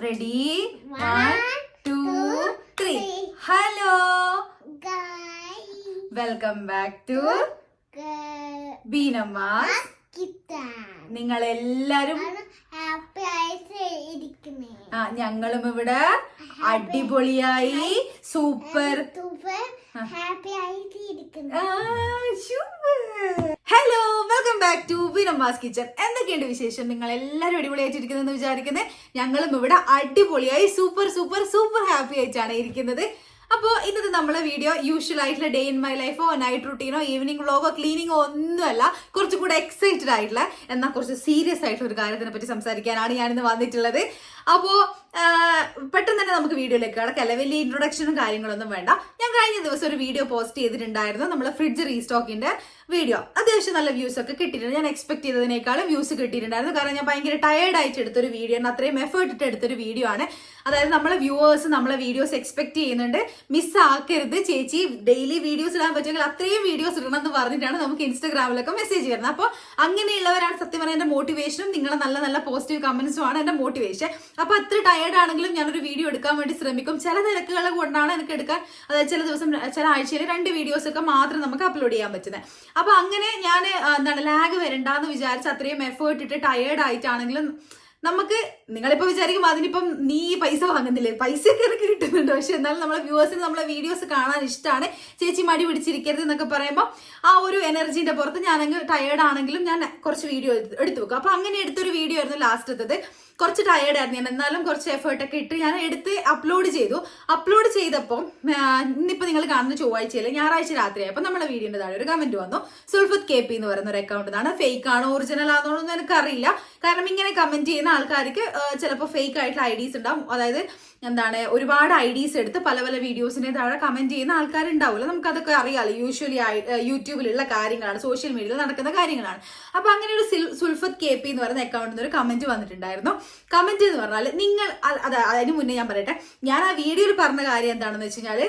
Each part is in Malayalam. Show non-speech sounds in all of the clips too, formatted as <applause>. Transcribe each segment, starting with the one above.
Ready one two three hello welcome back to Beenamma's നിങ്ങൾ എല്ലാരും ആ ഞങ്ങളും ഇവിടെ അടിപൊളിയായി super. Hello back to Beenamma's kitchen എന്തൊക്കെയുണ്ട് വിശേഷം? നിങ്ങൾ എല്ലാവരും അടിപൊളിയായിട്ടിരിക്കുന്നതെന്ന് വിചാരിക്കുന്നത് ഞങ്ങളും ഇവിടെ അടിപൊളിയായി സൂപ്പർ സൂപ്പർ സൂപ്പർ ഹാപ്പി ആയിട്ടാണ് ഇരിക്കുന്നത്. അപ്പോൾ ഇന്നത്തെ നമ്മളെ വീഡിയോ യൂഷ്വൽ ആയിട്ടുള്ള ഡേ ഇൻ മൈ ലൈഫോ നൈറ്റ് റുട്ടീനോ ഈവനിങ് വ്ളോഗോ ക്ലീനിങ്ങോ ഒന്നുമല്ല. കുറച്ചും കൂടെ എക്സൈറ്റഡ് ആയിട്ടുള്ള എന്നാൽ കുറച്ച് സീരിയസ് ആയിട്ടുള്ള ഒരു കാര്യത്തിനെ പറ്റി സംസാരിക്കാനാണ് ഞാനിന്ന് വന്നിട്ടുള്ളത്. അപ്പോൾ പെട്ടെന്ന് തന്നെ നമുക്ക് വീഡിയോയിലേക്ക് കിടക്കാം. അല്ലെ വലിയ ഇൻട്രൊഡക്ഷനും കാര്യങ്ങളൊന്നും വേണ്ട. ഞാൻ കഴിഞ്ഞ ദിവസം ഒരു വീഡിയോ പോസ്റ്റ് ചെയ്തിട്ടുണ്ടായിരുന്നു. നമ്മൾ ഫ്രിഡ്ജ് റീസ്റ്റോക്കിന്റെ വീഡിയോ അത്യാവശ്യം നല്ല വ്യൂസ് ഒക്കെ കിട്ടിയിട്ടുണ്ട്. ഞാൻ എക്സ്പെക്ട് ചെയ്തതിനേക്കാളും വ്യൂസ് കിട്ടിയിട്ടുണ്ടായിരുന്നു. കാരണം ഞാൻ ഭയങ്കര ടയേർഡ് ആയിട്ട് എടുത്തൊരു വീഡിയോ ആണ്. അത്രയും എഫേർട്ട് ഇട്ട് എടുത്തൊരു വീഡിയോ ആണ്. അതായത് നമ്മളെ വ്യൂവേഴ്സ് നമ്മളെ വീഡിയോസ് എക്സ്പെക്ട് ചെയ്യുന്നുണ്ട്. മിസ് ആക്കരുത് ചേച്ചി. ഡെയിലി വീഡിയോസ് ഇടാൻ പറ്റുമെങ്കിൽ അത്രയും വീഡിയോസ് ഇടണം എന്ന് പറഞ്ഞിട്ടാണ് നമുക്ക് ഇൻസ്റ്റാഗ്രാമിലൊക്കെ മെസ്സേജ് വരുന്നത്. അപ്പോൾ അങ്ങനെയുള്ളവരാണ് സത്യം പറഞ്ഞാൽ എന്റെ മോട്ടിവേഷനും നിങ്ങളെ നല്ല നല്ല പോസിറ്റീവ് കമന്റ്സും ആണ് എന്റെ മോട്ടിവേഷൻ അപ്പോൾ അത്ര ടയേർഡ് ആണെങ്കിലും ഞാനൊരു വീഡിയോ എടുക്കാൻ വേണ്ടി ശ്രമിക്കും. ചില തിരക്കുകൾ കൊണ്ടാണ് എനിക്ക് എടുക്കാൻ അതായത് ചില ദിവസം ചില ആഴ്ചയിൽ രണ്ട് വീഡിയോസ് ഒക്കെ മാത്രം നമുക്ക് അപ്ലോഡ് ചെയ്യാൻ പറ്റുന്നത്. അപ്പൊ അങ്ങനെ ഞാൻ എന്താണ് ലാഗ് വരണ്ടെന്ന് വിചാരിച്ച് അത്രയും എഫേർട്ട് ഇട്ട് ടയേർഡ് ആയിട്ടാണെങ്കിലും നമുക്ക് നിങ്ങളിപ്പോ വിചാരിക്കും അതിനിപ്പം നീ പൈസ വാങ്ങുന്നില്ലേ? പൈസ ഒക്കെ കിട്ടുന്നുണ്ട്. പക്ഷെ എന്നാലും നമ്മളെ വ്യൂവേഴ്സിന് നമ്മളെ വീഡിയോസ് കാണാൻ ഇഷ്ടമാണ് ചേച്ചി മടി പിടിച്ചിരിക്കരുത് എന്നൊക്കെ പറയുമ്പോൾ ആ ഒരു എനർജീന്റെ പുറത്ത് ഞാനങ്ങ് ടയേർഡ് ആണെങ്കിലും ഞാൻ കുറച്ച് വീഡിയോ എടുത്തു വെക്കും. അപ്പൊ അങ്ങനെ എടുത്തൊരു വീഡിയോ ആയിരുന്നു ലാസ്റ്റത്തത് കുറച്ച് ടയേർഡ് ആയിരുന്നു ഞാൻ. എന്നാലും കുറച്ച് എഫേർട്ട് ഒക്കെ ഇട്ട് ഞാൻ എടുത്ത് അപ്ലോഡ് ചെയ്തു. അപ്ലോഡ് ചെയ്തപ്പോൾ ഇന്നിപ്പോൾ നിങ്ങൾ കാണുന്ന ചൊവ്വാഴ്ചയിൽ ഞായറാഴ്ച രാത്രിയായപ്പോൾ നമ്മുടെ വീഡിയോന്റെ താഴെ ഒരു കമന്റ് വന്നു. സുൽഫത്ത് കെ പി എന്ന് പറയുന്ന ഒരു അക്കൗണ്ട് ആണ് ഫേക്ക് ആണോ ഒറിജിനൽ ആണോ എന്ന് എനിക്കറിയില്ല. കാരണം ഇങ്ങനെ കമന്റ് ചെയ്യുന്ന ആൾക്കാർക്ക് ചിലപ്പോൾ ഫേക്ക് ആയിട്ടുള്ള ഐ ഉണ്ടാവും. അതായത് എന്താണ് ഒരുപാട് ഐ എടുത്ത് പല പല വീഡിയോസിനെ താഴെ കമന്റ് ചെയ്യുന്ന ആൾക്കാരുണ്ടാവില്ല നമുക്കതൊക്കെ അറിയാമല്ലോ യൂഷ്വലി യൂട്യൂബിലുള്ള കാര്യങ്ങളാണ് സോഷ്യൽ മീഡിയയിൽ നടക്കുന്ന കാര്യങ്ങളാണ്. അപ്പൊ അങ്ങനെ ഒരു സിൽ- സുൽഫത്ത് കെ പി എന്ന് പറയുന്ന അക്കൗണ്ടിൽ നിന്ന് ഒരു കമന്റ് വന്നിട്ടുണ്ടായിരുന്നു. കമന്റ് എന്ന് പറഞ്ഞാൽ നിങ്ങൾ അത് അതെ അതിന് മുന്നേ ഞാൻ പറയട്ടെ. ഞാൻ ആ വീഡിയോയിൽ പറഞ്ഞ കാര്യം എന്താണെന്ന് വെച്ച് കഴിഞ്ഞാൽ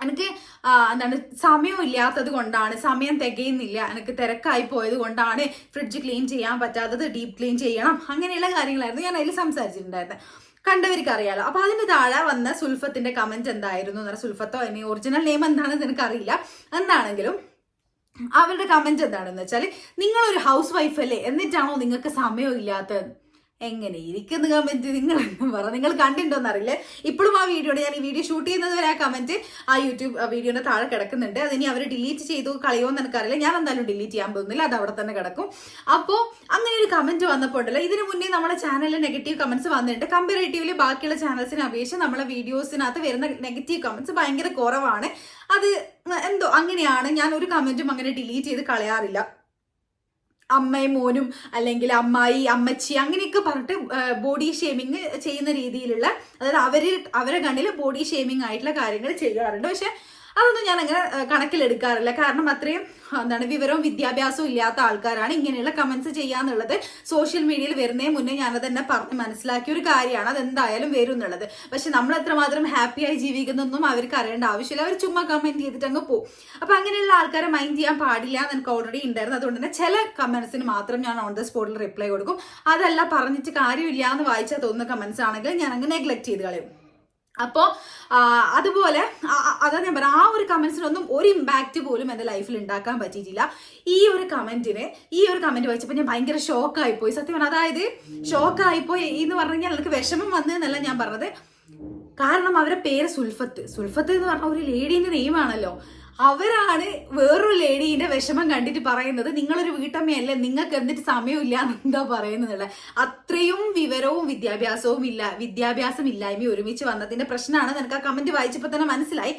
എനിക്ക് എന്താണ് സമയം ഇല്ലാത്തത് കൊണ്ടാണ് സമയം തികയുന്നില്ല എനിക്ക് തിരക്കായി പോയത് കൊണ്ടാണ് ഫ്രിഡ്ജ് ക്ലീൻ ചെയ്യാൻ പറ്റാത്തത് ഡീപ്പ് ക്ലീൻ ചെയ്യണം അങ്ങനെയുള്ള കാര്യങ്ങളായിരുന്നു ഞാൻ അതിൽ സംസാരിച്ചിട്ടുണ്ടായിരുന്നത് കണ്ടവർക്ക് അറിയാലോ അപ്പൊ അതിന് താഴെ വന്ന സുൽഫത്തിന്റെ കമന്റ് എന്തായിരുന്നു? എന്ന് പറഞ്ഞാൽ സുൽഫത്തോ ഇനി ഒറിജിനൽ നെയിം എന്താണെന്ന് എനിക്കറിയില്ല എന്താണെങ്കിലും അവരുടെ കമന്റ് എന്താണെന്ന് വെച്ചാൽ നിങ്ങളൊരു ഹൗസ് വൈഫ് അല്ലേ? എന്നിട്ടാണോ നിങ്ങൾക്ക് സമയം ഇല്ലാത്തത് എങ്ങനെ ഇരിക്കുന്ന കമന്റ് നിങ്ങൾ പറ? നിങ്ങൾ കണ്ടിട്ടുണ്ടോന്ന് അറിയില്ല ഇപ്പോഴും ആ വീഡിയോ ഞാൻ ഈ വീഡിയോ ഷൂട്ട് ചെയ്യുന്നത് വരെ ആ കമന്റ് ആ യൂട്യൂബ് വീഡിയോന്റെ താഴെ കിടക്കുന്നുണ്ട്. അതിനി അവർ ഡിലീറ്റ് ചെയ്തു കളയോ എന്ന് എനിക്കറിയില്ല. ഞാൻ എന്തായാലും ഡിലീറ്റ് ചെയ്യാൻ പോകുന്നില്ല. അത് അവിടെ തന്നെ കിടക്കും. അപ്പോൾ അങ്ങനെ ഒരു കമന്റ് വന്നപ്പോൾ ഉണ്ടല്ലോ ഇതിനു മുന്നേ നമ്മുടെ ചാനലിൽ നെഗറ്റീവ് കമന്റ്സ് വന്നിട്ടുണ്ട്. കമ്പാരേറ്റീവ്ലി ബാക്കിയുള്ള ചാനൽസിനെ അപേക്ഷിച്ച് നമ്മളെ വീഡിയോസിനകത്ത് വരുന്ന നെഗറ്റീവ് കമന്റ്സ് ഭയങ്കര കുറവാണ്. അത് എന്തോ അങ്ങനെയാണ്. ഞാൻ ഒരു കമന്റും അങ്ങനെ ഡിലീറ്റ് ചെയ്ത് കളയാറില്ല. അമ്മയും മോനും അല്ലെങ്കിൽ അമ്മായി അമ്മച്ചി അങ്ങനെയൊക്കെ പറഞ്ഞിട്ട് ബോഡി ഷേമിങ് ചെയ്യുന്ന രീതിയിലുള്ള അതായത് അവർ അവരെ കണ്ണിൽ ബോഡി ഷേമിംഗ് ആയിട്ടുള്ള കാര്യങ്ങൾ ചെയ്യാറുണ്ട്. പക്ഷെ അതൊന്നും ഞാൻ അങ്ങനെ കണക്കിലെടുക്കാറില്ല. കാരണം അത്രയും എന്താണ് വിവരവും വിദ്യാഭ്യാസവും ഇല്ലാത്ത ആൾക്കാരാണ് ഇങ്ങനെയുള്ള കമന്റ്സ് ചെയ്യാന്നുള്ളത് സോഷ്യൽ മീഡിയയിൽ വരുന്നതിന് മുന്നേ ഞാനത് തന്നെ പറഞ്ഞ് മനസ്സിലാക്കിയ ഒരു കാര്യമാണ്. അത് എന്തായാലും വരും എന്നുള്ളത് പക്ഷെ നമ്മൾ എത്രമാത്രം ഹാപ്പിയായി ജീവിക്കുന്നൊന്നും അവർക്ക് അറിയേണ്ട ആവശ്യമില്ല. അവർ ചുമ്മാ കമന്റ് ചെയ്തിട്ട് അങ്ങ് പോകും അപ്പൊ അങ്ങനെയുള്ള ആൾക്കാരെ മൈൻഡ് ചെയ്യാൻ പാടില്ല എന്ന് എനിക്ക് ഓൾറെഡി ഉണ്ടായിരുന്നു. അതുകൊണ്ട് തന്നെ ചില കമന്റ്സിന് മാത്രം ഞാൻ ഓൺ ദ സ്പോട്ടിൽ റിപ്ലൈ കൊടുക്കും. അതല്ല പറഞ്ഞിട്ട് കാര്യമില്ല എന്ന് വായിച്ചാൽ തോന്നുന്ന കമന്റ്സ് ആണെങ്കിൽ ഞാൻ അങ്ങ് നെഗ്ലക്ട് ചെയ്ത് കളയും. അപ്പോൾ അതുപോലെ അതാ ഞാൻ പറയാം ആ ഒരു കമന്റ്സിനൊന്നും ഒരു ഇമ്പാക്റ്റ് പോലും എന്റെ ലൈഫിൽ ഉണ്ടാക്കാൻ പറ്റിയിട്ടില്ല. ഈ ഒരു കമന്റിന് ഈ ഒരു കമന്റ് വായിച്ചപ്പോൾ ഞാൻ ഭയങ്കര ഷോക്കായിപ്പോയി സത്യം പറഞ്ഞാൽ അതായത് ഷോക്കായിപ്പോയി എന്ന് പറഞ്ഞു കഴിഞ്ഞാൽ എനിക്ക് വിഷമം വന്നതെന്നല്ല ഞാൻ പറഞ്ഞത്. കാരണം അവരുടെ പേര് സുൽഫത്ത്. സുൽഫത്ത് എന്ന് പറഞ്ഞ ഒരു ലേഡീന്റെ നെയിമാണല്ലോ അവരാണ് വേറൊരു ലേഡീന്റെ വിഷമം കണ്ടിട്ട് പറയുന്നത്. നിങ്ങളൊരു വീട്ടമ്മയല്ലേ നിങ്ങൾക്ക് എന്നിട്ട് സമയമില്ല എന്താ പറയുന്നത് അത്രയും വിവരവും വിദ്യാഭ്യാസവും ഇല്ല വിദ്യാഭ്യാസം ഇല്ലായ്മ ഒരുമിച്ച് വന്നതിന്റെ പ്രശ്നമാണ്. നിനക്ക് ആ കമന്റ് വായിച്ചപ്പോൾ തന്നെ മനസ്സിലായി.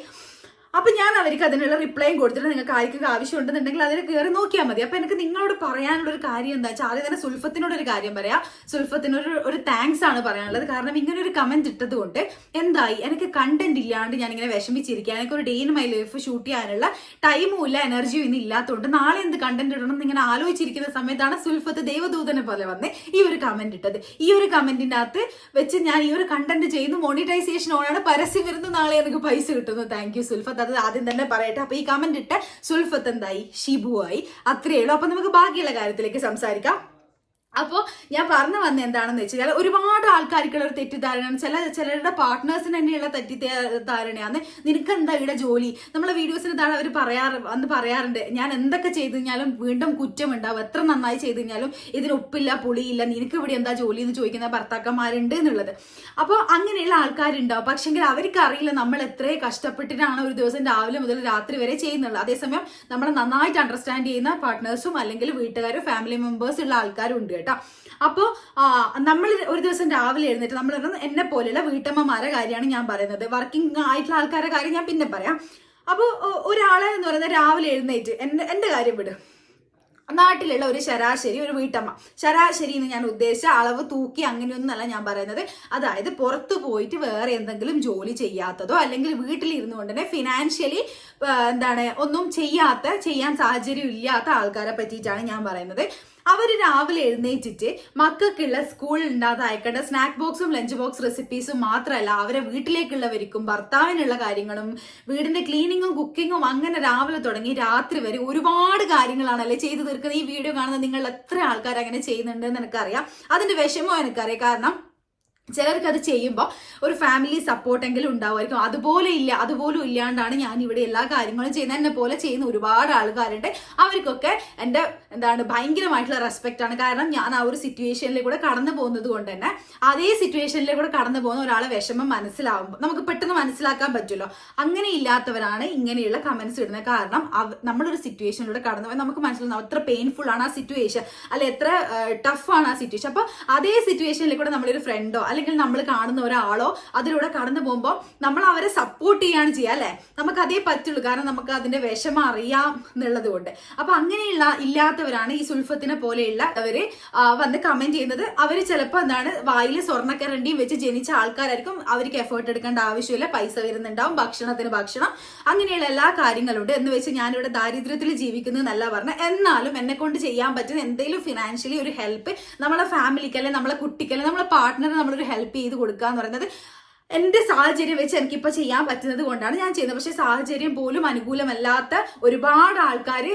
അപ്പൊ ഞാൻ അവർക്ക് അതിനുള്ള റിപ്ലൈയും കൊടുത്തിട്ട് നിങ്ങൾക്ക് ആർക്കൊക്കെ ആവശ്യമുണ്ടെന്നുണ്ടെങ്കിൽ അതിൽ കയറി നോക്കിയാൽ മതി. അപ്പൊ എനിക്ക് നിങ്ങളോട് പറയാനുള്ള ഒരു കാര്യം എന്താ വെച്ചാൽ ആദ്യം തന്നെ സുൽഫത്തിനോട് ഒരു കാര്യം പറയാം. സുൽഫത്തിനൊരു ഒരു താങ്ക്സ് ആണ് പറയാനുള്ളത്. കാരണം ഇങ്ങനെ ഒരു കമന്റ് ഇട്ടത് കൊണ്ട് എന്തായി? എനിക്ക് കണ്ടന്റ് ഇല്ലാണ്ട് ഞാൻ ഇങ്ങനെ വിഷമിച്ചിരിക്കുക എനിക്ക് ഒരു day in my life shoot ചെയ്യാനുള്ള ടൈമും ഇല്ല എനർജിയും ഇന്ന് ഇല്ലാത്തതുകൊണ്ട് നാളെ എന്ത് കണ്ടന്റ് ഇടണം എന്ന് ഇങ്ങനെ ആലോചിച്ചിരിക്കുന്ന സമയത്താണ് സുൽഫത്ത് ദൈവദൂതനെ പോലെ വന്ന് ഈ ഒരു കമന്റ് ഇട്ടത്. ഈ ഒരു കമന്റിന്റെ അകത്ത് വെച്ച് ഞാൻ ഈ ഒരു കണ്ടന്റ് ചെയ്യുന്നു. മോണിറ്റൈസേഷൻ ഓണാണ് പരസ്യം വരുന്നു. നാളെ എനിക്ക് പൈസ കിട്ടുന്നു. Thank you Sulfath. അത് ആദ്യം തന്നെ പറയട്ടെ. അപ്പൊ ഈ കമന്റ് ഇട്ട സുൽഫത്ത് എന്തായി? ഷിബു ആയി. അത്രയേ ഉള്ളൂ. അപ്പൊ നമുക്ക് ബാക്കിയുള്ള കാര്യത്തിലേക്ക് സംസാരിക്കാം. അപ്പോൾ ഞാൻ പറഞ്ഞു വന്ന എന്താണെന്ന് വെച്ചാൽ ഒരുപാട് ആൾക്കാർക്കുള്ള ഒരു തെറ്റിദ്ധാരണയാണ്. ചില ചിലരുടെ പാർട്ട്നേഴ്സിന് തന്നെയുള്ള തെറ്റിദ്ധാരണയാണ് നിനക്ക് എന്താ ഇവിടെ ജോലി? നമ്മളെ വീഡിയോസിന് താഴെ അവർ പറയാറ് അന്ന് പറയാറുണ്ട്. ഞാൻ എന്തൊക്കെ ചെയ്തു കഴിഞ്ഞാലും വീണ്ടും കുറ്റമുണ്ടാവും. എത്ര നന്നായി ചെയ്തു കഴിഞ്ഞാലും ഇതിന് ഉപ്പില്ല പുളിയില്ല നിനക്ക് ഇവിടെ എന്താ ജോലി എന്ന് ചോദിക്കുന്ന ഭർത്താക്കന്മാരുണ്ട് എന്നുള്ളത്. അപ്പോൾ അങ്ങനെയുള്ള ആൾക്കാരുണ്ടാവും. പക്ഷെങ്കിൽ അവർക്ക് അറിയില്ല നമ്മൾ എത്ര കഷ്ടപ്പെട്ടിട്ടാണ് ഒരു ദിവസം രാവിലെ മുതൽ രാത്രി വരെ ചെയ്യുന്നുള്ളത്. അതേസമയം നമ്മളെ നന്നായിട്ട് അണ്ടർസ്റ്റാൻഡ് ചെയ്യുന്ന പാർട്ട്നേഴ്സും അല്ലെങ്കിൽ വീട്ടുകാരും ഫാമിലി മെമ്പേഴ്സ് ഉള്ള ആൾക്കാരും ഉണ്ട് കേട്ടോ. അപ്പോൾ നമ്മൾ ഒരു ദിവസം രാവിലെ എഴുന്നേറ്റ് നമ്മൾ എന്നെ പോലെയുള്ള വീട്ടമ്മമാരെ കാര്യമാണ് ഞാൻ പറയുന്നത്. വർക്കിംഗ് ആയിട്ടുള്ള ആൾക്കാരുടെ കാര്യം ഞാൻ പിന്നെ പറയാം. അപ്പോൾ ഒരാളെ എന്ന് പറയുന്നത് രാവിലെ എഴുന്നേറ്റ് എന്റെ എന്റെ കാര്യം വിട്. നാട്ടിലുള്ള ഒരു ശരാശരി ഒരു വീട്ടമ്മ. ശരാശരി എന്ന് ഞാൻ ഉദ്ദേശിച്ച അളവ് തൂക്കി അങ്ങനെയൊന്നല്ല ഞാൻ പറയുന്നത്. അതായത് പുറത്തു പോയിട്ട് വേറെ എന്തെങ്കിലും ജോലി ചെയ്യാത്തതോ അല്ലെങ്കിൽ വീട്ടിലിരുന്നു കൊണ്ട് തന്നെ ഫിനാൻഷ്യലി എന്താണ് ഒന്നും ചെയ്യാത്ത ചെയ്യാൻ സാഹചര്യം ഇല്ലാത്ത ആൾക്കാരെ പറ്റിയിട്ടാണ് ഞാൻ പറയുന്നത്. അവർ രാവിലെ എഴുന്നേറ്റിട്ട് മക്കൾക്കുള്ള സ്കൂളിൽ ഉണ്ടാകാതെ അയക്കേണ്ട സ്നാക്ക് ബോക്സും ലഞ്ച് ബോക്സ് റെസിപ്പീസും മാത്രമല്ല അവരെ വീട്ടിലേക്കുള്ളവർക്കും ഭർത്താവിനുള്ള കാര്യങ്ങളും വീടിന്റെ ക്ലീനിങ്ങും കുക്കിങ്ങും അങ്ങനെ രാവിലെ തുടങ്ങി രാത്രി വരെ ഒരുപാട് കാര്യങ്ങളാണല്ലേ ചെയ്തു തീർക്കുന്നത്. ഈ വീഡിയോ കാണുന്ന നിങ്ങൾ എത്ര ആൾക്കാർ അങ്ങനെ ചെയ്യുന്നുണ്ട് ചെയ്യുന്നുണ്ടെന്ന് എനിക്കറിയാം. അതിന്റെ വിഷമവും എനിക്കറിയാം. കാരണം ചിലർക്ക് അത് ചെയ്യുമ്പോൾ ഒരു ഫാമിലി സപ്പോർട്ടെങ്കിലും ഉണ്ടാവുമായിരിക്കും. അതുപോലെ ഇല്ല അതുപോലും ഇല്ലാണ്ടാണ് ഞാൻ ഇവിടെ എല്ലാ കാര്യങ്ങളും ചെയ്യുന്നത്. എന്നെ പോലെ ചെയ്യുന്ന ഒരുപാട് ആൾക്കാരുണ്ട്. അവർക്കൊക്കെ എന്റെ എന്താണ് ഭയങ്കരമായിട്ടുള്ള റെസ്പെക്റ്റ് ആണ്. കാരണം ഞാൻ ആ ഒരു സിറ്റുവേഷനിൽ കൂടെ കടന്നു പോകുന്നത് കൊണ്ട് തന്നെ അതേ സിറ്റുവേഷനിൽ കൂടെ കടന്നു പോകുന്ന ഒരാളെ വിഷമം മനസ്സിലാവുമ്പോൾ നമുക്ക് പെട്ടെന്ന് മനസ്സിലാക്കാൻ പറ്റുമല്ലോ. അങ്ങനെ ഇല്ലാത്തവരാണ് ഇങ്ങനെയുള്ള കമൻസ് ഇടുന്നത്. കാരണം നമ്മളൊരു സിറ്റുവേഷനിലൂടെ കടന്നു പോയി നമുക്ക് മനസ്സിലാവും എത്ര പെയിൻഫുൾ ആണ് ആ സിറ്റുവേഷൻ അല്ലെ എത്ര ടഫാണ് ആ സിറ്റുവേഷൻ അപ്പോൾ അതേ സിറ്റുവേഷനിൽ കൂടെ നമ്മളൊരു ഫ്രണ്ടോ അല്ലെങ്കിൽ നമ്മൾ കാണുന്ന ഒരാളോ അതിലൂടെ കടന്നു പോകുമ്പോൾ നമ്മൾ അവരെ സപ്പോർട്ട് ചെയ്യാണ് ചെയ്യുക അല്ലെ? നമുക്ക് അതേ പറ്റുള്ളൂ. കാരണം നമുക്ക് അതിന്റെ വിഷമം അറിയാം എന്നുള്ളത് കൊണ്ട്. അപ്പൊ അങ്ങനെയുള്ള ഇല്ലാത്തവരാണ് ഈ സുൽഫത്തിനെ പോലെയുള്ള അവർ വന്ന് കമന്റ് ചെയ്യുന്നത്. അവർ ചിലപ്പോൾ എന്താണ് വായിൽ സ്വർണക്കരണ്ടിയും വെച്ച് ജനിച്ച ആൾക്കാരായിരിക്കും. അവർക്ക് എഫേർട്ട് എടുക്കേണ്ട ആവശ്യമില്ല. പൈസ വരുന്നുണ്ടാവും. ഭക്ഷണത്തിന് ഭക്ഷണം. അങ്ങനെയുള്ള എല്ലാ കാര്യങ്ങളുണ്ട് എന്ന് വെച്ച് ഞാനിവിടെ ദാരിദ്ര്യത്തിൽ ജീവിക്കുന്നത് എന്നല്ല പറഞ്ഞ. എന്നാലും എന്നെ കൊണ്ട് ചെയ്യാൻ പറ്റുന്ന എന്തെങ്കിലും ഫിനാൻഷ്യലി ഒരു ഹെൽപ്പ് നമ്മളെ ഫാമിലിക്ക് അല്ലെങ്കിൽ നമ്മളെ കുട്ടിക്ക് അല്ലെങ്കിൽ നമ്മളെ പാർട്ട്ണറിന് നമ്മളൊരു ഹെൽപ്പ് ചെയ്ത് കൊടുക്കുക എന്ന് പറയുന്നത് എന്റെ സാഹചര്യം വെച്ച് എനിക്കിപ്പോൾ ചെയ്യാൻ പറ്റുന്നത് കൊണ്ടാണ് ഞാൻ ചെയ്യുന്നത്. പക്ഷേ സാഹചര്യം പോലും അനുകൂലമല്ലാത്ത ഒരുപാട് ആൾക്കാർ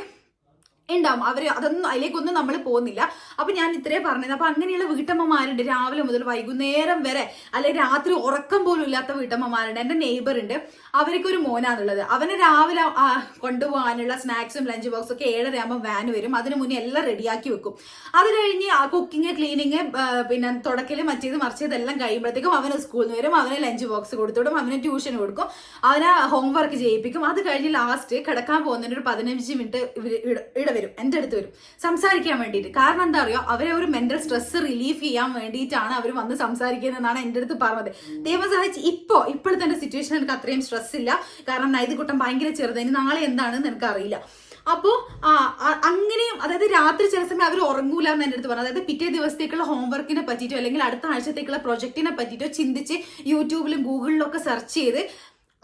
ഉണ്ടാവും. അവർ അതൊന്നും അതിലേക്കൊന്നും നമ്മൾ പോകുന്നില്ല. അപ്പൊ ഞാൻ ഇത്രേ പറഞ്ഞത് അപ്പൊ അങ്ങനെയുള്ള വീട്ടമ്മമാരുണ്ട്. രാവിലെ മുതൽ വൈകുന്നേരം വരെ അല്ലെങ്കിൽ രാത്രി ഉറക്കം പോലും ഇല്ലാത്ത വീട്ടമ്മമാരുണ്ട്. എന്റെ നെയ്ബർ ഉണ്ട്. അവർക്ക് ഒരു മോനാണുള്ളത്. അവന് രാവിലെ കൊണ്ടുപോകാനുള്ള സ്നാക്സും ലഞ്ച് ബോക്സും ഒക്കെ ഏഴര ആകുമ്പോൾ വാൻ വരും. അതിന് മുന്നേ എല്ലാം റെഡിയാക്കി വെക്കും. അത് കഴിഞ്ഞ് കുക്കിംഗ് ക്ലീനിങ് പിന്നെ തുടക്കൽ മറ്റേത് മറിച്ചത് എല്ലാം കഴിയുമ്പോഴത്തേക്കും അവന് സ്കൂളിൽ നിന്ന് വരും. അവന് ലഞ്ച് ബോക്സ് കൊടുത്തുവിടും അവന് ട്യൂഷൻ കൊടുക്കും. അവനെ ഹോംവർക്ക് ചെയ്യിപ്പിക്കും. അത് കഴിഞ്ഞ് ലാസ്റ്റ് കിടക്കാൻ പോകുന്നതിന് ഒരു പതിനഞ്ച് മിനിറ്റ് ഇട വരും എന്റെ അടുത്ത് വരും. സംസാരിക്കാൻ വേണ്ടിയിട്ട്. കാരണം എന്താ അറിയോ? അവരെ ഒരു മെന്റൽ സ്ട്രെസ് റിലീഫ് ചെയ്യാൻ വേണ്ടിയിട്ടാണ് അവർ വന്ന് സംസാരിക്കുന്നതെന്നാണ് എന്റെ അടുത്ത് പറഞ്ഞത്. ദൈവം സഹായിച്ച് ഇപ്പോൾ ഇപ്പോഴത്തെ എന്റെ സിറ്റുവേഷൻ എനിക്ക് അത്രയും സ്ട്രെസ് ഇല്ല. കാരണം നൈതികുട്ടം ഭയങ്കര ചെറുത്. ഇനി നാളെ എന്താണെന്ന് എനിക്ക് അറിയില്ല. അപ്പോ ആ ആ- അങ്ങനെയും അതായത് രാത്രി ചില സമയം അവർ ഉറങ്ങൂല എന്ന് എന്റെ അടുത്ത് പറഞ്ഞു അതായത് പിറ്റേ ദിവസത്തേക്കുള്ള ഹോംവർക്കിനെ പറ്റിയിട്ടോ അല്ലെങ്കിൽ അടുത്ത ആഴ്ചത്തേക്കുള്ള പ്രൊജക്റ്റിനെ പറ്റിയിട്ടോ ചിന്തിച്ച് യൂട്യൂബിലും ഗൂഗിളിലും ഒക്കെ സെർച്ച് ചെയ്ത്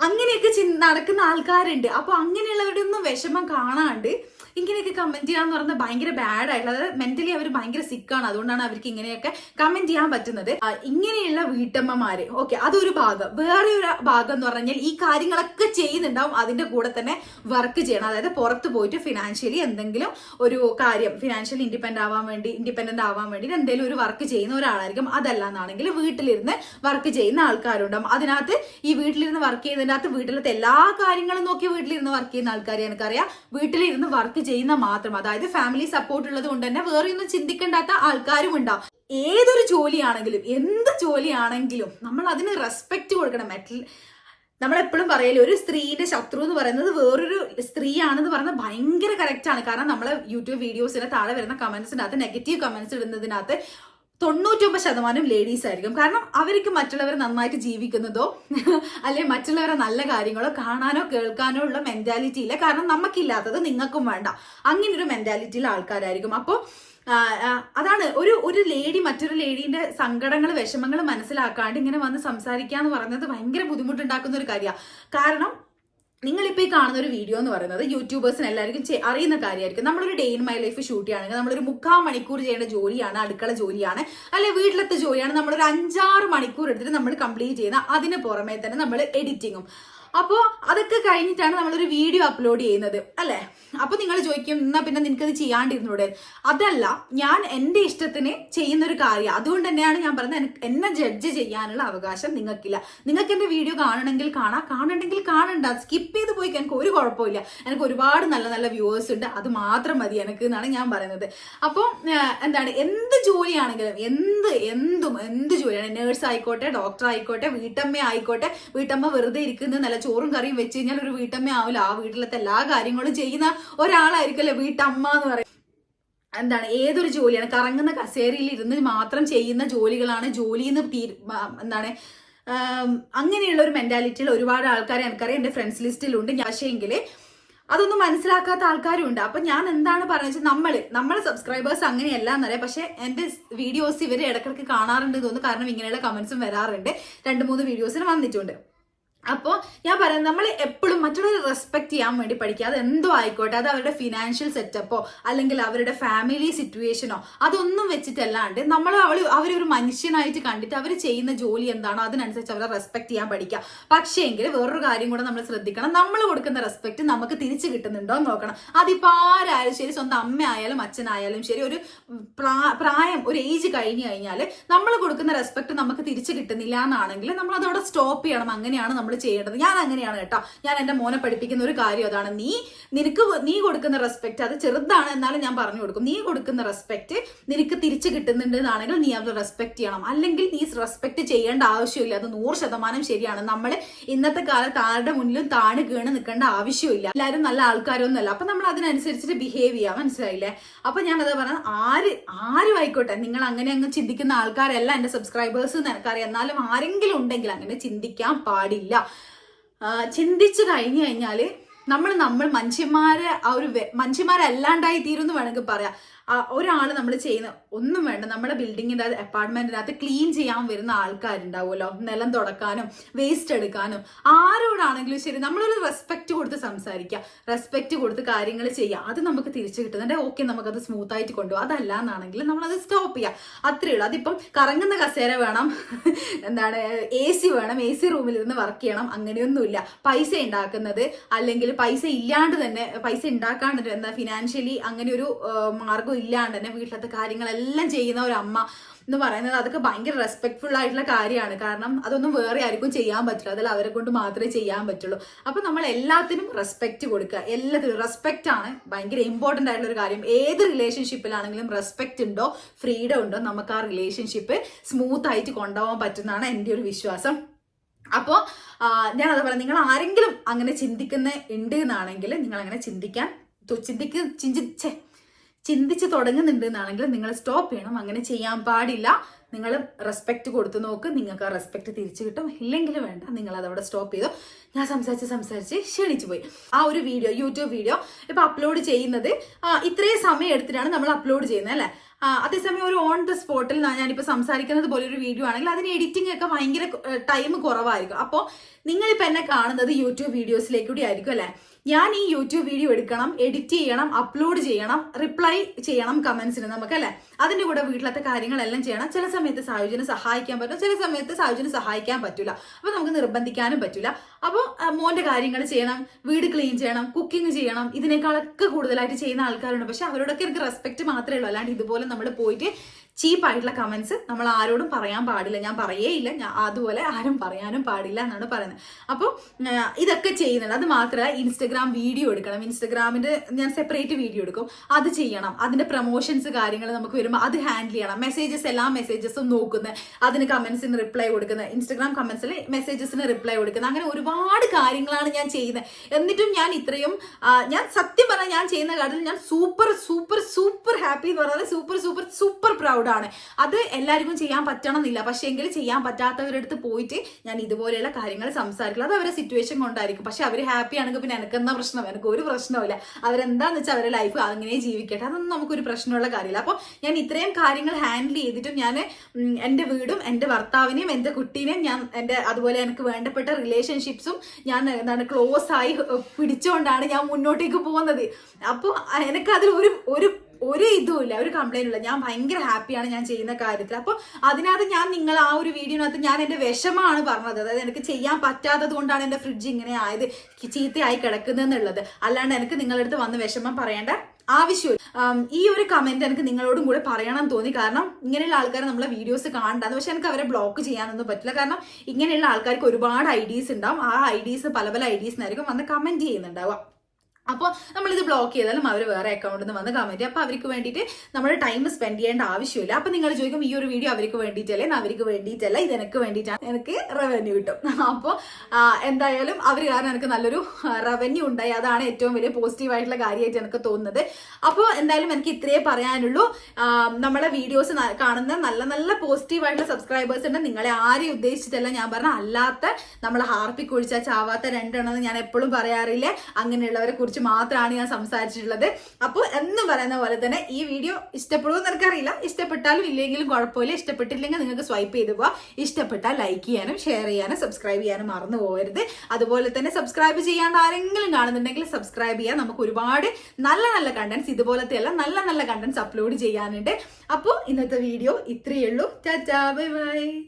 അങ്ങനെയൊക്കെ നടക്കുന്ന ആൾക്കാരുണ്ട്. അപ്പോൾ അങ്ങനെയുള്ളവരുടെ ഒന്നും വിഷമം കാണാണ്ട് ഇങ്ങനെയൊക്കെ കമന്റ് ചെയ്യാന്ന് പറയുന്നത് ഭയങ്കര ബാഡ് ആയിട്ടുള്ള അതായത് മെന്റലി അവർ ഭയങ്കര സിക്കാണ് അതുകൊണ്ടാണ് അവർക്ക് ഇങ്ങനെയൊക്കെ കമന്റ് ചെയ്യാൻ പറ്റുന്നത്. ഇങ്ങനെയുള്ള വീട്ടമ്മമാര് ഓക്കെ അതൊരു ഭാഗം. വേറെ ഒരു ഭാഗം എന്ന് പറഞ്ഞാൽ ഈ കാര്യങ്ങളൊക്കെ ചെയ്യുന്നുണ്ടാവും അതിന്റെ കൂടെ തന്നെ വർക്ക് ചെയ്യണം. അതായത് പുറത്ത് പോയിട്ട് ഫിനാൻഷ്യലി എന്തെങ്കിലും ഒരു കാര്യം ഫിനാൻഷ്യലി ഇൻഡിപെൻഡ് ആവാൻ വേണ്ടി ഇൻഡിപെൻഡന്റ് ആവാൻ വേണ്ടി എന്തെങ്കിലും ഒരു വർക്ക് ചെയ്യുന്ന ഒരാളായിരിക്കും. അതല്ല എന്നാണെങ്കിൽ വീട്ടിലിരുന്ന് വർക്ക് ചെയ്യുന്ന ആൾക്കാരുണ്ടാവും. അതിനകത്ത് ഈ വീട്ടിലിരുന്ന് വർക്ക് ചെയ്യുന്നതിനകത്ത് വീട്ടിലത്തെ എല്ലാ കാര്യങ്ങളും നോക്കി വീട്ടിലിരുന്ന് വർക്ക് ചെയ്യുന്ന ആൾക്കാരെ എനിക്കറിയാം. വീട്ടിലിരുന്ന് വർക്ക് ചെയ്യുന്ന മാത്രം. അതായത് ഫാമിലി സപ്പോർട്ട് ഉള്ളത് കൊണ്ട് തന്നെ വേറെ ഒന്നും ചിന്തിക്കേണ്ടാത്ത ആൾക്കാരും ഉണ്ടാവും. ഏതൊരു ജോലിയാണെങ്കിലും എന്ത് ജോലിയാണെങ്കിലും നമ്മൾ അതിന് റെസ്പെക്റ്റ് കൊടുക്കണം. മെറ്റൽ നമ്മളെപ്പോഴും പറയലോ ഒരു സ്ത്രീയുടെ ശത്രു എന്ന് പറയുന്നത് വേറൊരു സ്ത്രീയാണെന്ന് പറയുന്നത് ഭയങ്കര കറക്റ്റ് ആണ്. കാരണം നമ്മളെ യൂട്യൂബ് വീഡിയോസിന് താഴെ വരുന്ന കമന്റ്സിനകത്ത് നെഗറ്റീവ് കമന്റ്സ് ഇടുന്നതിനകത്ത് തൊണ്ണൂറ്റൊമ്പത് ശതമാനം ലേഡീസ് ആയിരിക്കും. കാരണം അവർക്ക് മറ്റുള്ളവരെ നന്നായിട്ട് ജീവിക്കുന്നതോ അല്ലെ മറ്റുള്ളവരെ നല്ല കാര്യങ്ങളോ കാണാനോ കേൾക്കാനോ ഉള്ള മെന്റാലിറ്റി ഇല്ല. കാരണം നമുക്കില്ലാത്തത് നിങ്ങൾക്കും വേണ്ട. അങ്ങനെ ഒരു മെന്റാലിറ്റിയിലെ ആൾക്കാരായിരിക്കും. അപ്പോൾ അതാണ് ഒരു ഒരു ലേഡി മറ്റൊരു ലേഡീന്റെ സങ്കടങ്ങൾ വിഷമങ്ങൾ മനസ്സിലാക്കാണ്ട് ഇങ്ങനെ വന്ന് സംസാരിക്കുക എന്ന് പറയുന്നത് ഭയങ്കര ബുദ്ധിമുട്ടുണ്ടാക്കുന്ന ഒരു കാര്യമാണ് കാരണം നിങ്ങളിപ്പോൾ ഈ കാണുന്ന ഒരു വീഡിയോ എന്ന് പറയുന്നത് യൂട്യൂബേഴ്സിന് എല്ലാവർക്കും അറിയുന്ന കാര്യമായിരിക്കും. നമ്മളൊരു day in my life shoot ചെയ്യുകയാണെങ്കിൽ നമ്മളൊരു മുക്കാൽ മണിക്കൂർ ചെയ്യേണ്ട ജോലിയാണ് അടുക്കള ജോലിയാണ് അല്ലെ വീട്ടിലത്തെ ജോലിയാണ്. നമ്മളൊരു അഞ്ചാറ് മണിക്കൂർ എടുത്തിട്ട് നമ്മൾ കംപ്ലീറ്റ് ചെയ്യുന്ന അതിന് പുറമെ തന്നെ നമ്മൾ എഡിറ്റിങ്ങും അപ്പോൾ അതൊക്കെ കഴിഞ്ഞിട്ടാണ് നമ്മളൊരു വീഡിയോ അപ്ലോഡ് ചെയ്യുന്നത് അല്ലേ? അപ്പൊ നിങ്ങൾ ചോദിക്കും എന്നാ പിന്നെ നിനക്കത് ചെയ്യാണ്ടിരുന്നൂടെ? അതല്ല ഞാൻ എന്റെ ഇഷ്ടത്തിന് ചെയ്യുന്ന ഒരു കാര്യം. അതുകൊണ്ട് തന്നെയാണ് ഞാൻ പറയുന്നത് എന്നെ ജഡ്ജ് ചെയ്യാനുള്ള അവകാശം നിങ്ങൾക്കില്ല. നിങ്ങൾക്ക് എന്റെ വീഡിയോ കാണണമെങ്കിൽ കാണാം. കാണണമെങ്കിൽ കാണണ്ട. സ്കിപ്പ് ചെയ്ത് പോയി എനിക്ക് ഒരു കുഴപ്പമില്ല. എനിക്ക് ഒരുപാട് നല്ല നല്ല വ്യൂവേഴ്സ് ഉണ്ട്. അത് മാത്രം മതി എനിക്ക് എന്നാണ് ഞാൻ പറയുന്നത്. അപ്പോൾ എന്താണ് എന്ത് ജോലിയാണെങ്കിലും എന്ത് എന്തും എന്ത് ജോലിയാണ് നേഴ്സ് ആയിക്കോട്ടെ ഡോക്ടർ ആയിക്കോട്ടെ വീട്ടമ്മ ആയിക്കോട്ടെ വീട്ടമ്മ വെറുതെ ഇരിക്കുന്ന നല്ല ചോറും കറിയും വെച്ച് കഴിഞ്ഞാൽ ഒരു വീട്ടമ്മ ആവില്ല. ആ വീട്ടിലത്തെ എല്ലാ കാര്യങ്ങളും ചെയ്യുന്ന ഒരാളായിരിക്കുമല്ലോ വീട്ടമ്മ എന്ന് പറയുന്നത് എന്താണ്? ഏതൊരു ജോലിയാണ്? കറങ്ങുന്ന കസേരയിൽ ഇരുന്ന് മാത്രം ചെയ്യുന്ന ജോലികളാണ് ജോലി എന്ന് തീരു എന്താണ്? അങ്ങനെയുള്ള ഒരു മെന്റാലിറ്റിയിൽ ഒരുപാട് ആൾക്കാരെ എനിക്കറിയാം. എന്റെ ഫ്രണ്ട്സ് ലിസ്റ്റിലുണ്ട് പക്ഷേങ്കിൽ അതൊന്നും മനസ്സിലാക്കാത്ത ആൾക്കാരും ഉണ്ട്. അപ്പൊ ഞാൻ എന്താണ് പറയുന്നത് നമ്മൾ നമ്മളെ സബ്സ്ക്രൈബേഴ്സ് അങ്ങനെയല്ല എന്നറിയാം പക്ഷേ എന്റെ വീഡിയോസ് ഇവർ ഇടക്കിടക്ക് കാണാറുണ്ട് തോന്നുന്നു. കാരണം ഇങ്ങനെയുള്ള കമന്റ്സും വരാറുണ്ട്. രണ്ട് മൂന്ന് വീഡിയോസിന് വന്നിട്ടുണ്ട്. അപ്പോൾ ഞാൻ പറയാം നമ്മൾ എപ്പോഴും മറ്റുള്ളവരെ റെസ്പെക്ട് ചെയ്യാൻ വേണ്ടി പഠിക്കുക. അത് എന്തോ ആയിക്കോട്ടെ അത് അവരുടെ ഫിനാൻഷ്യൽ സെറ്റപ്പോ അല്ലെങ്കിൽ അവരുടെ ഫാമിലി സിറ്റുവേഷനോ അതൊന്നും വെച്ചിട്ടല്ലാണ്ട് നമ്മൾ അവൾ അവരൊരു മനുഷ്യനായിട്ട് കണ്ടിട്ട് അവർ ചെയ്യുന്ന ജോലി എന്താണോ അതിനനുസരിച്ച് അവരെ റെസ്പെക്ട് ചെയ്യാൻ പഠിക്കുക. പക്ഷേ എങ്കിൽ വേറൊരു കാര്യം കൂടെ നമ്മൾ ശ്രദ്ധിക്കണം. നമ്മൾ കൊടുക്കുന്ന റെസ്പെക്ട് നമുക്ക് തിരിച്ചു കിട്ടുന്നുണ്ടോ എന്ന് നോക്കണം. അതിപ്പോൾ ആരായാലും ശരി സ്വന്തം അമ്മയായാലും അച്ഛനായാലും ശരി ഒരു പ്രായം ഒരു ഏജ് കഴിഞ്ഞു കഴിഞ്ഞാൽ നമ്മൾ കൊടുക്കുന്ന റെസ്പെക്ട് നമുക്ക് തിരിച്ചു കിട്ടുന്നില്ല എന്നാണെങ്കിൽ നമ്മൾ അതവിടെ സ്റ്റോപ്പ് ചെയ്യണം. അങ്ങനെയാണ് നമ്മൾ ചെയ്യേണ്ടത്. ഞാൻ അങ്ങനെയാണ് കേട്ടോ. ഞാൻ എന്റെ മോനെ പഠിപ്പിക്കുന്ന ഒരു കാര്യം അതാണ്. നീ നിനക്ക് നീ കൊടുക്കുന്ന റെസ്പെക്ട് അത് ചെറുതാണ് എന്നാലും ഞാൻ പറഞ്ഞു കൊടുക്കും. നീ കൊടുക്കുന്ന റെസ്പെക്ട് നിനക്ക് തിരിച്ചു കിട്ടുന്നുണ്ട് എന്നാണെങ്കിൽ നീ അത് റെസ്പെക്ട് ചെയ്യണം. അല്ലെങ്കിൽ നീ റെസ്പെക്ട് ചെയ്യേണ്ട ആവശ്യമില്ല. അത് നൂറ് ശതമാനം ശരിയാണ്. നമ്മൾ ഇന്നത്തെ കാലത്ത് ആരുടെ മുന്നിലും താണു കീണ് നിൽക്കേണ്ട ആവശ്യമില്ല. എല്ലാവരും നല്ല ആൾക്കാരൊന്നുമല്ല. അപ്പൊ നമ്മൾ അതിനനുസരിച്ചിട്ട് ബിഹേവ് ചെയ്യാം. മനസ്സിലായില്ലേ? അപ്പൊ ഞാൻ അതാ പറഞ്ഞത് ആര് ആരും ആയിക്കോട്ടെ. നിങ്ങൾ അങ്ങനെ അങ്ങ് ചിന്തിക്കുന്ന ആൾക്കാരെല്ലാം എന്റെ സബ്സ്ക്രൈബേഴ്സ് എന്ന് എനിക്കറിയാം. എന്നാലും ആരെങ്കിലും ഉണ്ടെങ്കിൽ അങ്ങനെ ചിന്തിക്കാൻ പാടില്ല. ചിന്തിച്ചു കഴിഞ്ഞു കഴിഞ്ഞാൽ നമ്മൾ നമ്മൾ മനുഷ്യന്മാരെ ആ ഒരു മനുഷ്യന്മാരല്ലാണ്ടായി തീരുമെന്ന് വേണമെങ്കിൽ പറയാം. ഒരാൾ നമ്മൾ ചെയ്യുന്ന ഒന്നും വേണ്ട. നമ്മുടെ ബിൽഡിങ്ങിന്റെ അപ്പാർട്ട്മെന്റിനകത്ത് ക്ലീൻ ചെയ്യാൻ വരുന്ന ആൾക്കാരുണ്ടാവുമല്ലോ. നിലം തുടക്കാനും വേസ്റ്റ് എടുക്കാനും. ആരോടാണെങ്കിലും ശരി നമ്മളൊരു റെസ്പെക്റ്റ് കൊടുത്ത് സംസാരിക്കുക. റെസ്പെക്റ്റ് കൊടുത്ത് കാര്യങ്ങൾ ചെയ്യുക. അത് നമുക്ക് തിരിച്ചു കിട്ടുന്നുണ്ട്. ഓക്കെ നമുക്കത് സ്മൂത്ത് ആയിട്ട് കൊണ്ടുപോകാം. അതല്ല എന്നാണെങ്കിൽ നമ്മളത് സ്റ്റോപ്പ് ചെയ്യുക. അത്രയേ ഉള്ളൂ. അതിപ്പം കറങ്ങുന്ന കസേര വേണം. <laughs> എന്താണ് എ സി വേണം. എ സി റൂമിൽ ഇരുന്ന് വർക്ക് ചെയ്യണം. അങ്ങനെയൊന്നുമില്ല. പൈസ ഉണ്ടാക്കുന്നത് അല്ലെങ്കിൽ പൈസ ഇല്ലാണ്ട് തന്നെ പൈസ ഉണ്ടാക്കാണ്ട് എന്താ ഫിനാൻഷ്യലി അങ്ങനെ ഒരു മാർഗം ഇല്ലാണ്ട് തന്നെ വീട്ടിലത്തെ കാര്യങ്ങളെല്ലാം ചെയ്യുന്ന ഒരു അമ്മ എന്ന് പറയുന്നത് അതൊക്കെ ഭയങ്കര റെസ്പെക്ട്ഫുൾ ആയിട്ടുള്ള കാര്യമാണ്. കാരണം അതൊന്നും വേറെ ആർക്കും ചെയ്യാൻ പറ്റില്ല. അതിൽ അവരെ കൊണ്ട് മാത്രമേ ചെയ്യാൻ പറ്റുള്ളൂ. അപ്പം നമ്മൾ എല്ലാത്തിനും റെസ്പെക്റ്റ് കൊടുക്കുക. എല്ലാത്തിനും റെസ്പെക്റ്റ് ആണ് ഭയങ്കര ഇമ്പോർട്ടന്റ് ആയിട്ടുള്ള ഒരു കാര്യം. ഏത് റിലേഷൻഷിപ്പിലാണെങ്കിലും റെസ്പെക്റ്റ് ഉണ്ടോ ഫ്രീഡം ഉണ്ടോ നമുക്ക് ആ റിലേഷൻഷിപ്പ് സ്മൂത്ത് ആയിട്ട് കൊണ്ടുപോകാൻ പറ്റുന്നതാണ് എന്റെ ഒരു വിശ്വാസം. അപ്പോൾ ഞാൻ അത് നിങ്ങൾ ആരെങ്കിലും അങ്ങനെ ചിന്തിക്കുന്ന ഉണ്ട് എന്നാണെങ്കിൽ നിങ്ങൾ അങ്ങനെ ചിന്തിക്കാൻ ചിന്തിക്ക് ചിന്തിച്ചേ ചിന്തിച്ച് തുടങ്ങുന്നുണ്ട് എന്നാണെങ്കിൽ നിങ്ങൾ സ്റ്റോപ്പ് ചെയ്യണം. അങ്ങനെ ചെയ്യാൻ പാടില്ല. നിങ്ങൾ റെസ്പെക്റ്റ് കൊടുത്തു നോക്ക്. നിങ്ങൾക്ക് ആ റെസ്പെക്ട് തിരിച്ചു കിട്ടും. ഇല്ലെങ്കിൽ വേണ്ട. നിങ്ങൾ അതവിടെ സ്റ്റോപ്പ് ചെയ്തു. ഞാൻ സംസാരിച്ച് സംസാരിച്ച് ക്ഷണിച്ചു പോയി. ആ ഒരു വീഡിയോ യൂട്യൂബ് വീഡിയോ ഇപ്പൊ അപ്ലോഡ് ചെയ്യുന്നത് ഇത്രയും സമയം എടുത്തിട്ടാണ് നമ്മൾ അപ്ലോഡ് ചെയ്യുന്നത് അല്ലേ? അതേസമയം ഒരു ഓൺ ദ സ്പോട്ടിൽ ഞാനിപ്പോൾ സംസാരിക്കുന്നത് പോലെ ഒരു വീഡിയോ ആണെങ്കിൽ അതിന് എഡിറ്റിംഗ് ഒക്കെ ഭയങ്കര ടൈം കുറവായിരിക്കും. അപ്പോൾ നിങ്ങളിപ്പോൾ എന്നെ കാണുന്നത് യൂട്യൂബ് വീഡിയോസിലേക്കൂടി ആയിരിക്കും അല്ലേ? ഞാൻ ഈ യൂട്യൂബ് വീഡിയോ എടുക്കണം എഡിറ്റ് ചെയ്യണം അപ്ലോഡ് ചെയ്യണം റിപ്ലൈ ചെയ്യണം കമന്റ്സിന് നമുക്ക് അല്ലേ അതിന്റെ കൂടെ വീട്ടിലത്തെ കാര്യങ്ങളെല്ലാം ചെയ്യണം. ചില സമയത്ത് സായുജിനെ സഹായിക്കാൻ പറ്റും ചില സമയത്ത് സായുജിനെ സഹായിക്കാൻ പറ്റില്ല. അപ്പൊ നമുക്ക് നിർബന്ധിക്കാനും പറ്റില്ല. അപ്പോൾ മോന്റെ കാര്യങ്ങൾ ചെയ്യണം വീട് ക്ലീൻ ചെയ്യണം കുക്കിംഗ് ചെയ്യണം ഇതിനേക്കാളൊക്കെ കൂടുതലായിട്ട് ചെയ്യുന്ന ആൾക്കാരുണ്ട്. പക്ഷെ അവരോടൊക്കെ എനിക്ക് റെസ്പെക്ട് മാത്രമേ ഉള്ളൂ. അല്ലാണ്ട് ഇതുപോലെ നമ്മൾ പോയിട്ട് ചീപ്പ് കമൻസ് നമ്മൾ ആരോടും പറയാൻ പാടില്ല. ഞാൻ പറയേയില്ല. ഞാൻ അതുപോലെ ആരും പറയാനും പാടില്ല എന്നാണ് പറയുന്നത്. അപ്പോൾ ഇതൊക്കെ ചെയ്യുന്നുണ്ട് അത് മാത്രമല്ല ഇൻസ്റ്റഗ്രാം വീഡിയോ എടുക്കണം. ഇൻസ്റ്റഗ്രാമിന്റെ ഞാൻ സെപ്പറേറ്റ് വീഡിയോ എടുക്കും. അത് ചെയ്യണം. അതിന്റെ പ്രൊമോഷൻസ് കാര്യങ്ങൾ നമുക്ക് വരുമ്പോൾ അത് ഹാൻഡിൽ ചെയ്യണം. മെസ്സേജസ് എല്ലാ മെസ്സേജസും നോക്കുന്നത്. അതിന് കമൻസിന് റിപ്ലൈ കൊടുക്കുന്നത്. ഇൻസ്റ്റഗ്രാം കമൻസിൽ മെസ്സേജസിന് റിപ്ലൈ കൊടുക്കുന്നത്. അങ്ങനെ ഒരുപാട് കാര്യങ്ങളാണ് ഞാൻ ചെയ്യുന്നത്. എന്നിട്ടും ഞാൻ ഇത്രയും ഞാൻ സത്യം പറഞ്ഞാൽ ഞാൻ ചെയ്യുന്ന കാര്യത്തിൽ ഞാൻ സൂപ്പർ സൂപ്പർ സൂപ്പർ ഹാപ്പി എന്ന് പറഞ്ഞാൽ സൂപ്പർ സൂപ്പർ സൂപ്പർ പ്രൗഡാണ് അത് എല്ലാവർക്കും ചെയ്യാൻ പറ്റണമെന്നില്ല. പക്ഷേ എങ്കിൽ ചെയ്യാൻ പറ്റാത്തവരുടെ അടുത്ത് പോയിട്ട് ഞാൻ ഇതുപോലെയുള്ള കാര്യങ്ങൾ സംസാരിക്കില്ല. അത് അവരെ സിറ്റുവേഷൻ കൊണ്ടായിരിക്കും. പക്ഷെ അവർ ഹാപ്പി ആണെങ്കിൽ പിന്നെ എനിക്കെന്താ പ്രശ്നം? എനിക്ക് ഒരു പ്രശ്നമില്ല അവരെന്താന്ന് വെച്ചാൽ അവരുടെ ലൈഫ് അങ്ങനെ ജീവിക്കട്ടെ. അതൊന്നും നമുക്കൊരു പ്രശ്നമുള്ള കാര്യമില്ല. അപ്പോൾ ഞാൻ ഇത്രയും കാര്യങ്ങൾ ഹാൻഡിൽ ചെയ്തിട്ടും ഞാൻ എന്റെ വീടും എന്റെ ഭർത്താവിനെയും എന്റെ കുട്ടീനെയും ഞാൻ എന്റെ അതുപോലെ എനിക്ക് വേണ്ടപ്പെട്ട റിലേഷൻഷിപ്സും ഞാൻ എന്താണ് ക്ലോസ് ആയി പിടിച്ചുകൊണ്ടാണ് ഞാൻ മുന്നോട്ടേക്ക് പോകുന്നത്. അപ്പോൾ എനിക്കതിൽ ഒരു ഒരു ഒരു ഇതും ഇല്ല ഒരു കംപ്ലൈന്റ് ഇല്ല. ഞാൻ ഭയങ്കര ഹാപ്പിയാണ് ഞാൻ ചെയ്യുന്ന കാര്യത്തിൽ. അപ്പോൾ അതിനകത്ത് ഞാൻ നിങ്ങൾ ആ ഒരു വീഡിയോനകത്ത് ഞാൻ എന്റെ വിഷമാണ് പറഞ്ഞത്. അതായത് എനിക്ക് ചെയ്യാൻ പറ്റാത്തത് കൊണ്ടാണ് എന്റെ ഫ്രിഡ്ജ് ഇങ്ങനെ ആയത് ചീത്തയായി കിടക്കുന്നതെന്നുള്ളത് അല്ലാണ്ട് എനിക്ക് നിങ്ങളുടെ അടുത്ത് വന്ന് വിഷമം പറയേണ്ട ആവശ്യമില്ല. ഈ ഒരു കമന്റ് എനിക്ക് നിങ്ങളോടും കൂടെ പറയണം തോന്നി. കാരണം ഇങ്ങനെയുള്ള ആൾക്കാർ നമ്മളെ വീഡിയോസ് കാണണ്ടാന്ന്. പക്ഷെ എനിക്ക് അവരെ ബ്ലോക്ക് ചെയ്യാനൊന്നും പറ്റില്ല. കാരണം ഇങ്ങനെയുള്ള ആൾക്കാർക്ക് ഒരുപാട് ഐഡീസ് ഉണ്ടാവും. ആ ഐഡീസ് പല പല ഐഡീസിനായിരിക്കും വന്ന് കമന്റ് ചെയ്യുന്നുണ്ടാവുക. അപ്പോൾ നമ്മളിത് ബ്ലോക്ക് ചെയ്താലും അവർ വേറെ അക്കൗണ്ടിൽ നിന്ന് വന്ന് കമന്റ് അപ്പോൾ അവർക്ക് വേണ്ടിയിട്ട് നമ്മൾ ടൈം സ്പെൻഡ് ചെയ്യേണ്ട ആവശ്യമില്ല. അപ്പോൾ നിങ്ങൾ ചോദിക്കും ഈ ഒരു വീഡിയോ അവർക്ക് വേണ്ടിയിട്ടല്ലേ? അവർക്ക് വേണ്ടിയിട്ടല്ല. ഇത് എനിക്ക് വേണ്ടിയിട്ടാണ്. എനിക്ക് റവന്യൂ കിട്ടും. <laughs> അപ്പോൾ എന്തായാലും അവർ കാരണം എനിക്ക് നല്ലൊരു റവന്യൂ ഉണ്ടായി. അതാണ് ഏറ്റവും വലിയ പോസിറ്റീവ് ആയിട്ടുള്ള കാര്യമായിട്ട് എനിക്ക് തോന്നുന്നത്. അപ്പോൾ എന്തായാലും എനിക്ക് ഇത്രയേ പറയാനുള്ളൂ. നമ്മളെ വീഡിയോസ് കാണുന്ന നല്ല നല്ല പോസിറ്റീവ് ആയിട്ടുള്ള സബ്സ്ക്രൈബേഴ്സ് ഉണ്ട്. നിങ്ങളെ ആരെയും ഉദ്ദേശിച്ചിട്ടല്ല ഞാൻ പറഞ്ഞ അല്ലാത്ത നമ്മളെ ഹാർപ്പിക്കൊഴിച്ചാൽ ചാവാത്ത രണ്ടെണ്ണം ഞാൻ എപ്പോഴും പറയാറില്ല. അങ്ങനെയുള്ളവരെ കുറിച്ച് മാത്രമാണ് ഞാൻ സംസാരിച്ചിട്ടുള്ളത്. അപ്പോൾ എന്ന് പറയുന്ന പോലെ തന്നെ ഈ വീഡിയോ ഇഷ്ടപ്പെടുമെന്ന് എനിക്കറിയില്ല. ഇഷ്ടപ്പെട്ടാലും ഇല്ലെങ്കിലും കുഴപ്പമില്ല. ഇഷ്ടപ്പെട്ടില്ലെങ്കിൽ നിങ്ങൾക്ക് സ്വൈപ്പ് ചെയ്ത് പോവാം. ഇഷ്ടപ്പെട്ടാൽ ലൈക്ക് ചെയ്യാനും ഷെയർ ചെയ്യാനും സബ്സ്ക്രൈബ് ചെയ്യാനും മറന്നു പോകരുത്. അതുപോലെ തന്നെ സബ്സ്ക്രൈബ് ചെയ്യാണ്ട് ആരെങ്കിലും കാണുന്നുണ്ടെങ്കിൽ സബ്സ്ക്രൈബ് ചെയ്യാൻ നമുക്ക് ഒരുപാട് നല്ല നല്ല കണ്ടന്റ്സ് ഇതുപോലത്തെ അല്ല നല്ല നല്ല കണ്ടന്റ്സ് അപ്ലോഡ് ചെയ്യാനുണ്ട്. അപ്പോൾ ഇന്നത്തെ വീഡിയോ ഇത്രയേ ഉള്ളൂ. Tata bye bye